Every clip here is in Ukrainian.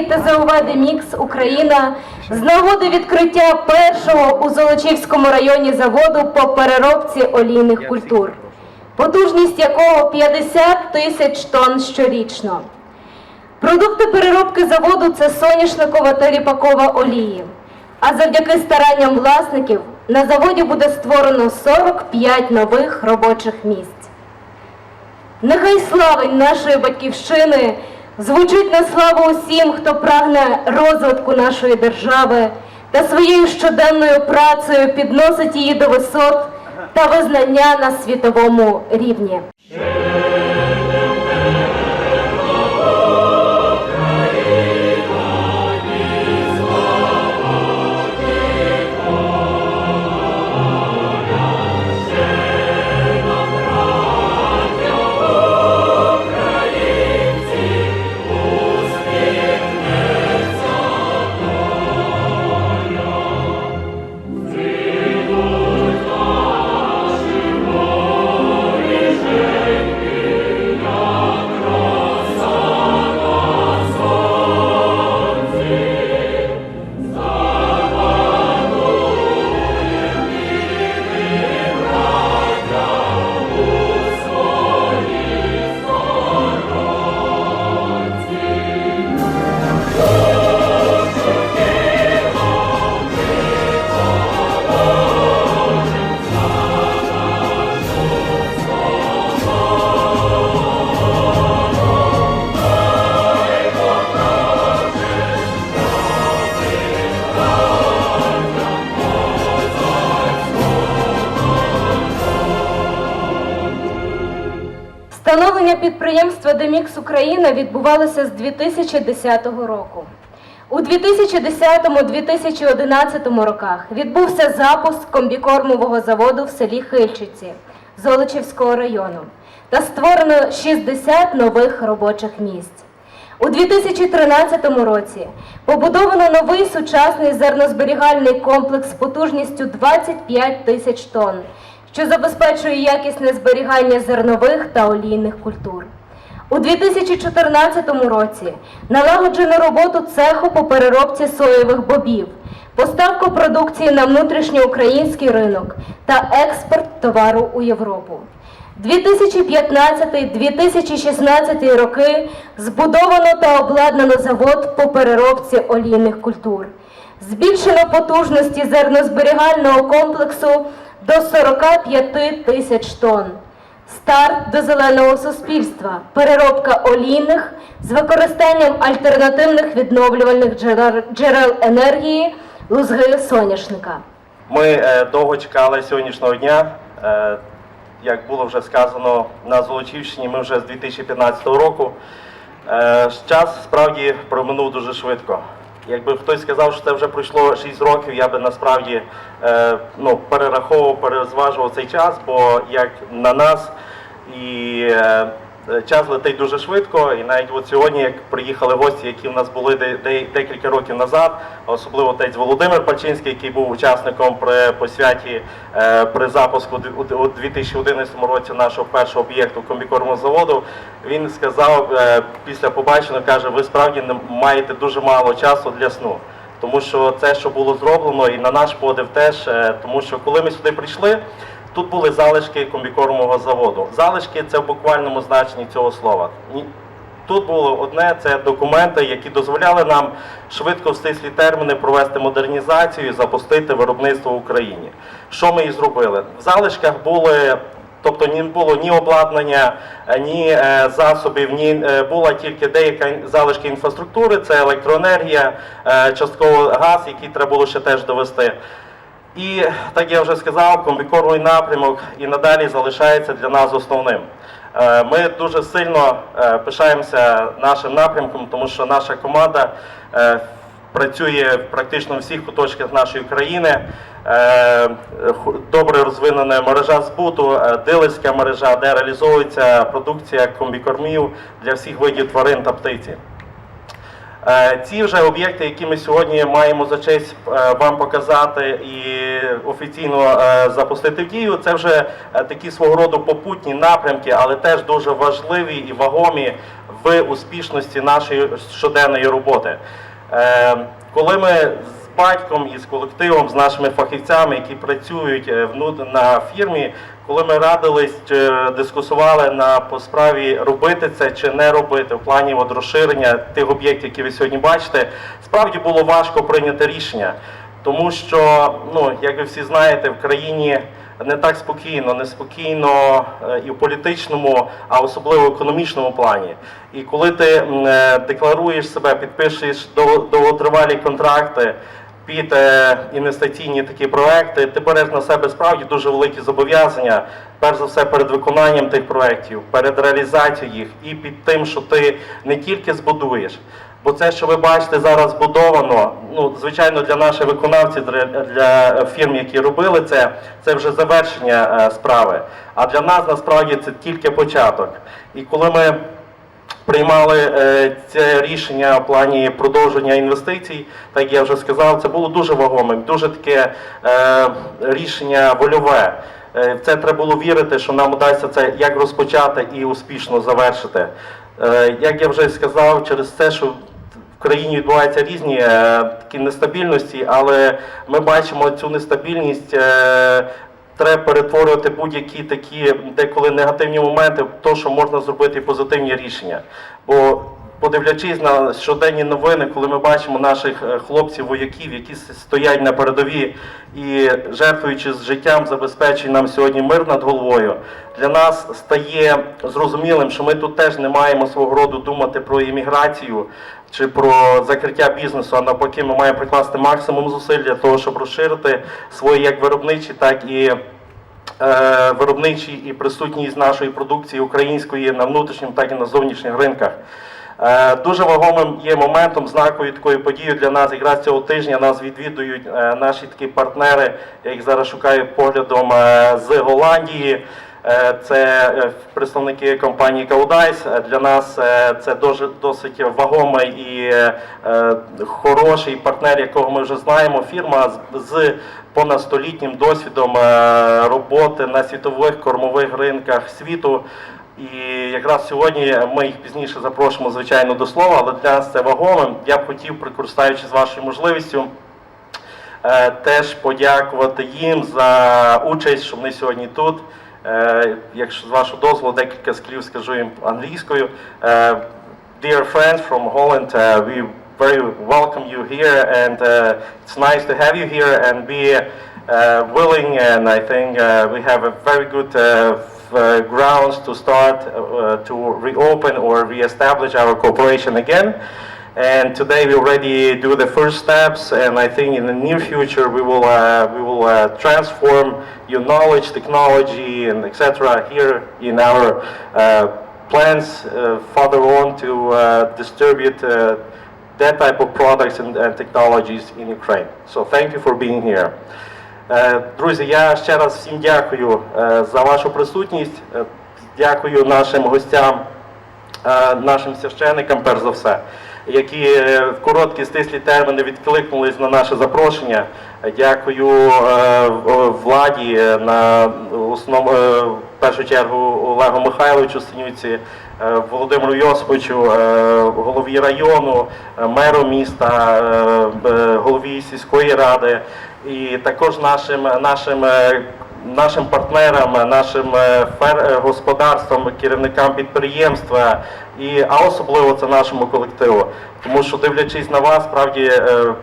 на території «Демікс Україна, з нагоди відкриття першого у Золочівському районі заводу по переробці олійних культур, потужність якого 50 тисяч тонн щорічно. Продукти переробки заводу це соняшникова та ріпакова олії. А завдяки старанням власників на заводі буде створено 45 нових робочих місць. Нехай славень нашої батьківщини звучить на славу усім, хто прагне розвитку нашої держави та своєю щоденною працею підносить її до висот та визнання на світовому рівні. Становлення підприємства Демікс Україна відбувалося з 2010 року. У 2010-2011 роках відбувся запуск комбікормового заводу в селі Хильчиці Золочівського району та створено 60 нових робочих місць. У 2013 році побудовано новий сучасний зернозберігальний комплекс з потужністю 25 тисяч тонн, що забезпечує якісне зберігання зернових та олійних культур. У 2014 році налагоджено роботу цеху по переробці соєвих бобів, поставку продукції на внутрішньоукраїнський ринок та експорт товару у Європу. 2015-2016 роки збудовано та обладнано завод по переробці олійних культур. Збільшено потужності зернозберігального комплексу до 45 тисяч тонн. Старт до зеленого суспільства, переробка олійних з використанням альтернативних відновлювальних джерел, енергії, лузги соняшника. Ми е, довго чекали сьогоднішнього дня. Е, як було вже сказано на Золочівщині, ми вже з 2015 року. Е, час справді проминув дуже швидко. Якби хтось сказав, що це вже пройшло 6 років, я би насправді е, ну, перераховував, перезважував цей час, бо як на нас і е, Час летить дуже швидко, і навіть от сьогодні, як приїхали гості, які в нас були де- де- декілька років назад, особливо отець Володимир Пальчинський, який був учасником при посвяті е, при запуску у д- у 2011 році нашого першого об'єкту комбікормового заводу, він сказав е, після побаченого, каже, ви справді не маєте дуже мало часу для сну. Тому що це, що було зроблено, і на наш подив теж, е, тому що коли ми сюди прийшли, Тут були залишки комбікормового заводу. Залишки це в буквальному значенні цього слова. Тут було одне це документи, які дозволяли нам швидко в стислі терміни провести модернізацію і запустити виробництво в Україні. Що ми і зробили? В залишках були. Тобто не було ні обладнання, ні е, засобів, ні е, була тільки деяка залишки інфраструктури, це електроенергія, е, частково газ, який треба було ще теж довести. І так я вже сказав, комбікормовий напрямок і надалі залишається для нас основним. Е, Ми дуже сильно е, пишаємося нашим напрямком, тому що наша команда е, працює практично в всіх куточках нашої країни. Добре розвинена мережа збуту, дилерська мережа, де реалізовується продукція комбікормів для всіх видів тварин та птиці. Е, Ці вже об'єкти, які ми сьогодні маємо за честь е, вам показати і офіційно е, запустити в дію, це вже такі свого роду попутні напрямки, але теж дуже важливі і вагомі в успішності нашої щоденної роботи. Коли ми з батьком і з колективом, з нашими фахівцями, які працюють на фірмі, коли ми радились чи дискусували на по справі робити це чи не робити в плані от розширення тих об'єктів, які ви сьогодні бачите, справді було важко прийняти рішення, тому що, ну як ви всі знаєте, в країні не так спокійно, неспокійно е, і в політичному, а особливо в економічному плані. І коли ти е, декларуєш себе, підпишеш довготривалі контракти під інвестиційні такі проекти, ти береш на себе справді дуже великі зобов'язання, перш за все перед виконанням тих проєктів, перед реалізацією їх і під тим, що ти не тільки збудуєш. Бо це, що ви бачите зараз збудовано, ну звичайно, для наших виконавців, для, для фірм, які робили це, це вже завершення е, справи. А для нас насправді це тільки початок. І коли ми приймали е, це рішення в плані продовження інвестицій, так я вже сказав, це було дуже вагомим, дуже таке е, рішення вольове. Е, В це треба було вірити, що нам вдасться це як розпочати і успішно завершити. Як я вже сказав, через те, що в країні відбуваються різні такі нестабільності, але ми бачимо цю нестабільність. Треба перетворювати будь-які такі деколи негативні моменти в те, що можна зробити позитивні рішення. Бо подивлячись на щоденні новини, коли ми бачимо наших е, хлопців, вояків, які стоять на передові і жертвуючи з життям, забезпечують нам сьогодні мир над головою, для нас стає зрозумілим, що ми тут теж не маємо свого роду думати про імміграцію чи про закриття бізнесу, а навпаки, ми маємо прикласти максимум зусиль для того, щоб розширити свої як виробничі, так і е, виробничі і присутність нашої продукції української на внутрішньому, так і на зовнішніх ринках. Е, Дуже вагомим є моментом, знаковою такою подією для нас. Якраз цього тижня нас відвідують е, наші такі партнери, я їх зараз шукаю поглядом е, з Голландії. Це представники компанії Каудайс. Для нас це дуже досить вагомий і хороший партнер, якого ми вже знаємо. Фірма з- з понадстолітнім досвідом роботи на світових кормових ринках світу. І якраз сьогодні ми їх пізніше запрошуємо, звичайно, до слова, але для нас це вагомим. Я б хотів, прикористаючись вашою можливістю, е, теж подякувати їм за участь, що вони сьогодні тут. Е, Якщо з вашого дозволу, декілька слів скажу їм англійською. Е, Dear friends from Holland, we very welcome you here, and it's nice to have you here and be willing. And I think we have a very good grounds to start uh, to reopen or reestablish our cooperation again. And today we already do the first steps, and I think in the near future we will uh, we will uh, transform your knowledge, technology, and etc. here in our uh, plans uh, further on to uh, distribute uh, that type of products and, and technologies in Ukraine. So thank you for being here. Е, Друзі, я ще раз всім дякую е, за вашу присутність. Е, Дякую нашим гостям нашим священикам, перш за все, які в короткі стислі терміни відкликнулись на наше запрошення. Дякую владі на основ, е, в першу чергу Олегу Михайловичу Синюці, Володимиру Йосиповичу, голові району, меру міста, голові сільської ради і також нашим нашим е, нашим партнерам, нашим е, фер- е, господарствам, керівникам підприємства, і, а особливо це нашому колективу. Тому що дивлячись на вас, справді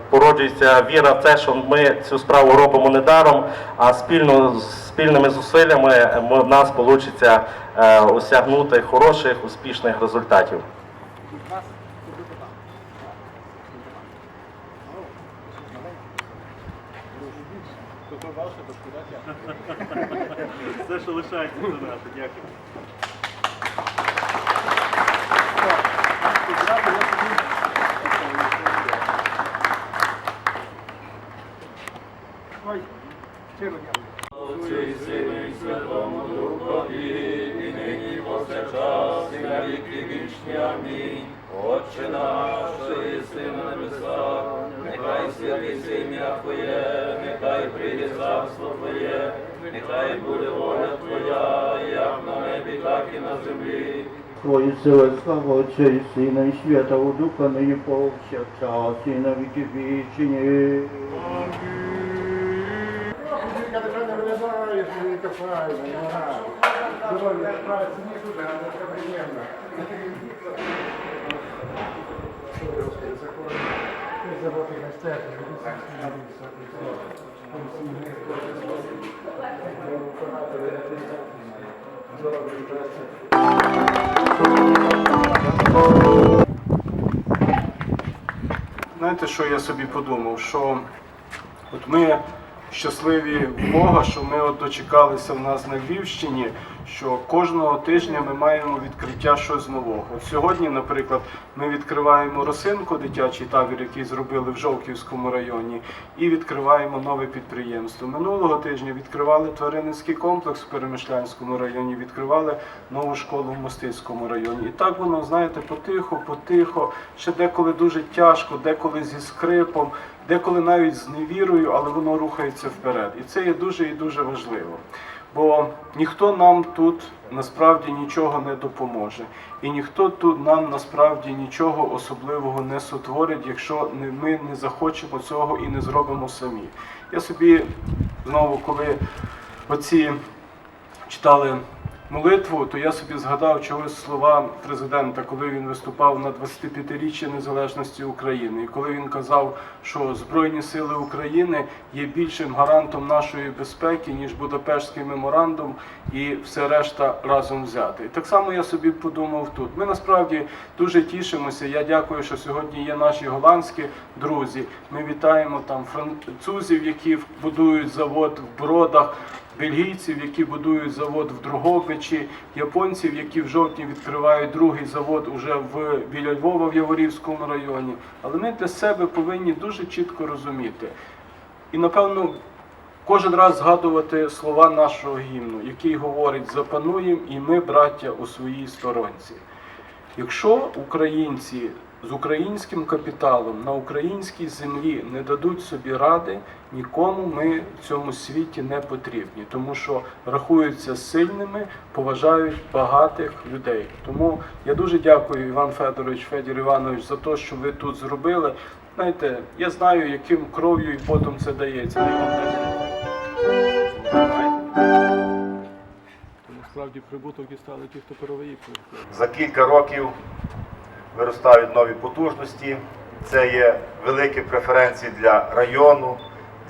породжується віра в те, що ми цю справу робимо не даром, а спільно спільними зусиллями ми- в нас вийде осягнути хороших, успішних результатів. Все, що лишається, це наше. Дякую. Ой, щиро дякую. Отче наш, що єси на небесах, нехай святиться ім'я Твоє, нехай прийде царство Твоє, нехай буде воля Твоя, як на небі, так і на землі. Твоїсила слава Отця і Сина і Святого Духа, нині повсякчас і на віки вічні. Здоров'я, праця, не але це приємно. Знаєте, що я собі подумав? Що от ми щасливі Бога, що ми от дочекалися в нас на Львівщині, що кожного тижня ми маємо відкриття щось нового. От сьогодні, наприклад, ми відкриваємо росинку, дитячий табір, який зробили в Жовківському районі, і відкриваємо нове підприємство. Минулого тижня відкривали тваринницький комплекс в Перемишлянському районі, відкривали нову школу в Мостицькому районі. І так воно, знаєте, потихо, потихо, ще деколи дуже тяжко, деколи зі скрипом, деколи навіть з невірою, але воно рухається вперед. І це є дуже і дуже важливо. Бо ніхто нам тут насправді нічого не допоможе. І ніхто тут нам насправді нічого особливого не сотворить, якщо ми не захочемо цього і не зробимо самі. Я собі знову, коли оці читали молитву, то я собі згадав чогось слова президента, коли він виступав на 25-річчя незалежності України, і коли він казав, що Збройні сили України є більшим гарантом нашої безпеки, ніж Будапештський меморандум і все решта разом взяти. І так само я собі подумав тут. Ми насправді дуже тішимося. Я дякую, що сьогодні є наші голландські друзі. Ми вітаємо там французів, які будують завод в Бродах бельгійців, які будують завод в Дрогобичі, японців, які в жовтні відкривають другий завод уже в біля Львова в Яворівському районі. Але ми для себе повинні дуже чітко розуміти. І напевно кожен раз згадувати слова нашого гімну, який говорить запануєм і ми, браття, у своїй сторонці. Якщо українці з українським капіталом на українській землі не дадуть собі ради, нікому ми в цьому світі не потрібні, тому що рахуються сильними, поважають багатих людей. Тому я дуже дякую Іван Федорович, Федір Іванович за те, що ви тут зробили. Знаєте, я знаю, яким кров'ю і потом це дається. Насправді прибуток дістали ті, хто перевоїв. За кілька років виростають нові потужності. Це є великі преференції для району,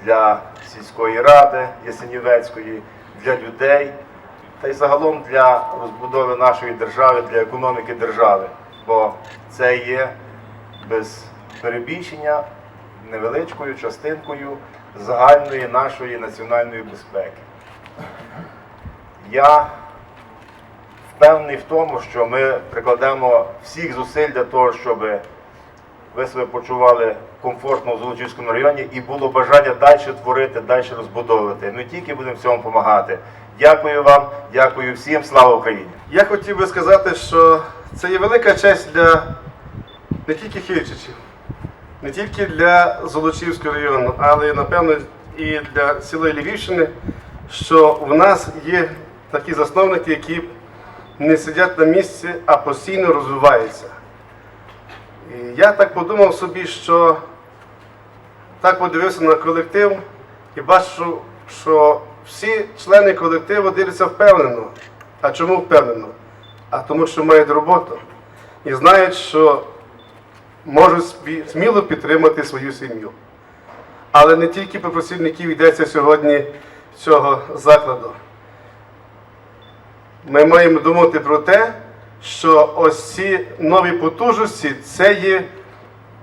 для сільської ради Ясенівецької, для людей та й загалом для розбудови нашої держави, для економіки держави. Бо це є без перебільшення невеличкою частинкою загальної нашої національної безпеки. Я впевнений в тому, що ми прикладемо всіх зусиль для того, щоб ви себе почували комфортно в Золочівському районі і було бажання далі творити, далі розбудовувати. Ми тільки будемо в цьому допомагати. Дякую вам, дякую всім, слава Україні! Я хотів би сказати, що це є велика честь для не тільки Хильчичів, не тільки для Золочівського району, але напевно і для цілої Львівщини, що в нас є такі засновники, які не сидять на місці, а постійно розвиваються. І я так подумав собі, що так подивився на колектив і бачу, що всі члени колективу дивляться впевнено. А чому впевнено? А тому, що мають роботу і знають, що можуть сміло підтримати свою сім'ю. Але не тільки про працівників йдеться сьогодні цього закладу. Ми маємо думати про те, що ось ці нові потужності це є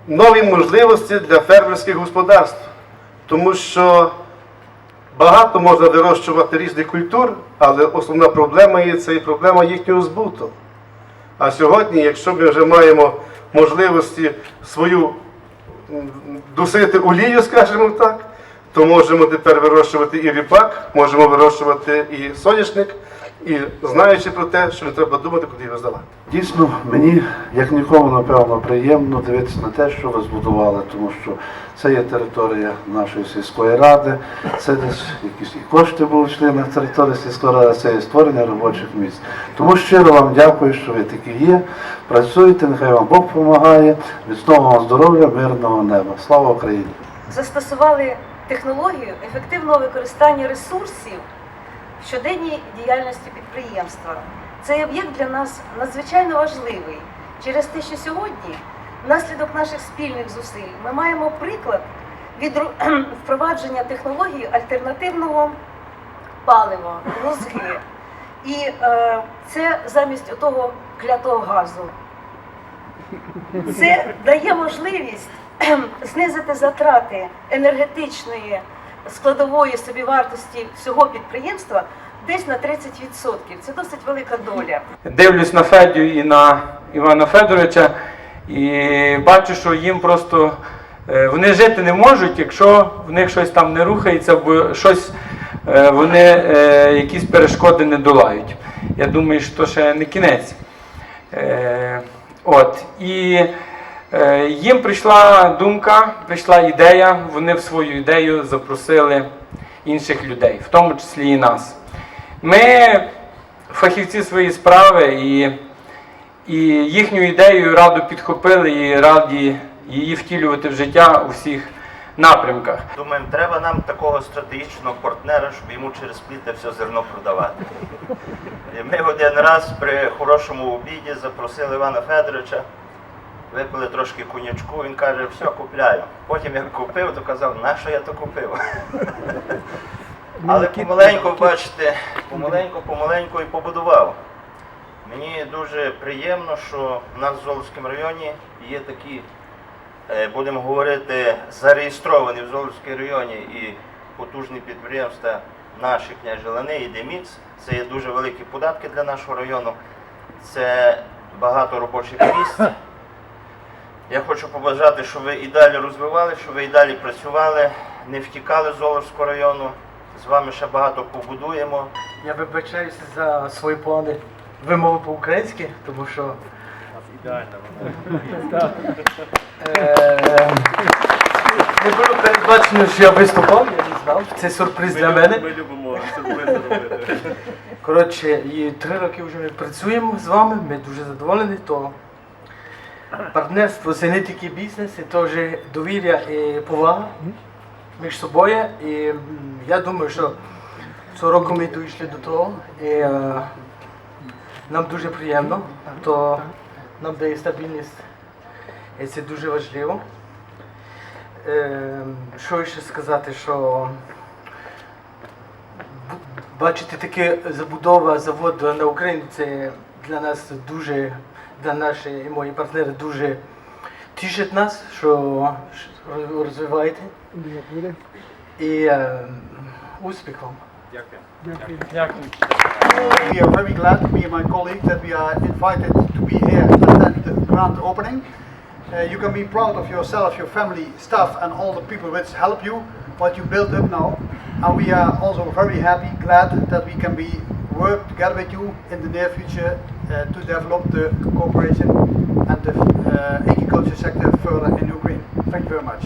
нові можливості для фермерських господарств. Тому що багато можна вирощувати різних культур, але основна проблема є це і проблема їхнього збуту. А сьогодні, якщо ми вже маємо можливості свою м, досити олію, скажімо так, то можемо тепер вирощувати і ріпак, можемо вирощувати і соняшник, і знаючи про те, що не треба думати, куди його здавати. Дійсно, мені, як нікому, напевно, приємно дивитися на те, що ви збудували, тому що це є територія нашої сільської ради, це десь якісь і кошти були йшли на території сільської ради, це є створення робочих місць. Тому щиро вам дякую, що ви такі є. Працюйте, нехай вам Бог допомагає. Міцного вам здоров'я, мирного неба. Слава Україні! застосували технологію ефективного використання ресурсів щоденній діяльності підприємства. Цей об'єкт для нас надзвичайно важливий через те, що сьогодні, внаслідок наших спільних зусиль, ми маємо приклад від впровадження технології альтернативного палива, лузги. І е, це замість отого клятого газу. Це дає можливість знизити затрати енергетичної складової собівартості всього підприємства десь на 30%. Це досить велика доля. дивлюсь на Федю і на Івана Федоровича і бачу, що їм просто е, вони жити не можуть, якщо в них щось там не рухається, бо щось е, вони е, якісь перешкоди не долають. Я думаю, що ще не кінець. От. І їм прийшла думка, прийшла ідея, вони в свою ідею запросили інших людей, в тому числі і нас. Ми фахівці своєї справи і, і їхню ідею раду підхопили і раді її втілювати в життя у всіх напрямках. Думаємо, треба нам такого стратегічного партнера, щоб йому через пліт все зерно продавати. І ми один раз при хорошому обіді запросили Івана Федоровича, випили трошки конячку, він каже, все, купляю. Потім як купив, то казав, на що я то купив? Але помаленьку, бачите, помаленьку, помаленьку і побудував. Мені дуже приємно, що в нас в Золотському районі є такі е, будемо говорити, зареєстровані в Золотському районі і потужні підприємства наші княжі Лани і Демікс. Це є дуже великі податки для нашого району. Це багато робочих місць. Я хочу побажати, щоб ви і далі розвивали, щоб ви і далі працювали, не втікали з Золотського району. З вами ще багато побудуємо. Я вибачаюся за свої плани вимови по-українськи, тому що. Е, Не було передбачено, що я виступав, я не знав. Це сюрприз для мене. Ми любимо сюрпризи робити. Коротше, і три роки вже ми працюємо з вами, ми дуже задоволені, то партнерство це не тільки бізнес, це теж довір'я і повага між собою. І я думаю, що цього року ми дійшли до того. І е, нам дуже приємно, то нам дає стабільність. І це дуже важливо. Е, що ще сказати, що бачити таке забудова заводу на Україні, це для нас дуже, для нашої і мої партнери дуже тішить нас, що що розвиваєте. І е, успіхом. We are very glad, me and my colleague, that we are invited to be here to attend the grand opening. Uh, you can be proud of yourself, your family, staff, and all the people which help you, what you built up now. And we are also very happy, glad that we can be work together with you in the near future uh, to develop the cooperation and the uh, agriculture sector further in Ukraine. Thank you very much.